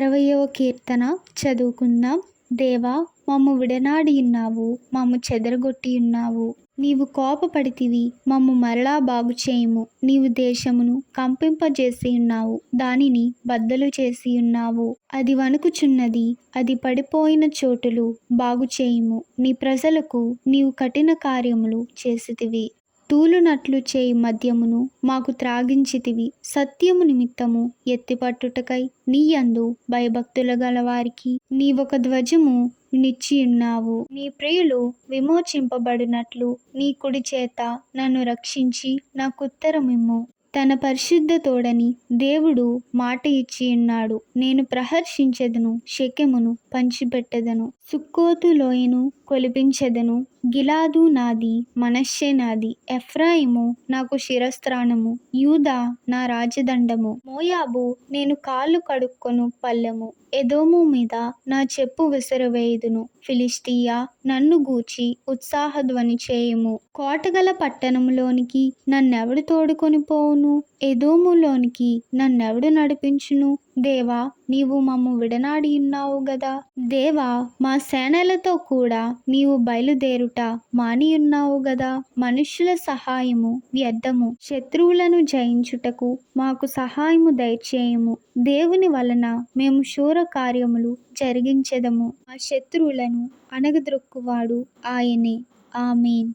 అరవయవ కీర్తన చదువుకుందాం. దేవా మమ్ము విడనాడి ఉన్నావు మమ్ము చెదరగొట్టి ఉన్నావు. నీవు కోపపడితివి మమ్ము మరలా బాగు చేయుము. నీవు దేశమును కంపింపజేసి ఉన్నావు దానిని బద్దలు చేసి ఉన్నావు. అది వణుకుచున్నది అది పడిపోయిన చోటులు బాగు చేయము. నీ ప్రజలకు నీవు కఠిన కార్యములు చేసితివి. తూలునట్లు చేయి మద్యమును మాకు త్రాగించితివి. సత్యము నిమిత్తము ఎత్తిపట్టుటకై నీ యందు భయభక్తుల గల వారికి నీవొక ధ్వజము నిచ్చియున్నావు. నీ ప్రియులు విమోచింపబడినట్లు నీ కుడి చేత నన్ను రక్షించి నాకుత్తరమిమ్ము తన పరిశుద్ధ తోడని దేవుడు మాట ఇచ్చి ఉన్నాడు నేను ప్రహర్షించెదను శకెమును పంచిపెట్టెదను సుక్కోతు లోయను కొలిపించెదను గిలాదు నాది మనశ్శే నాది ఎఫ్రాయిము నాకు శిరస్త్రాణము యూదా నా రాజదండము. మోయాబు నేను కాళ్ళు కడుక్కొను పల్లెము ఎదోము మీద నా చెప్పు విసరవేయుదును. ఫిలిస్టియా నన్ను గూచి ఉత్సాహధ్వని చేయుము. కోటగల పట్టణంలోనికి నన్నెవడు తోడుకొని పోవును? ఎదోములోనికి నన్నెవడు నడిపించును? దేవా నీవు మమ్ము విడనాడి ఉన్నావు గదా. దేవా మా సేనలతో కూడా నీవు బయలుదేరుట మానియున్నావు గదా. మనుష్యుల సహాయము వ్యర్థము శత్రువులను జయించుటకు మాకు సహాయము దయచేయము. దేవుని వలన మేము శూర కార్యములు జరిగించెదము. మా శత్రువులను అణగద్రొక్కువాడు ఆయనే. ఆమెన్.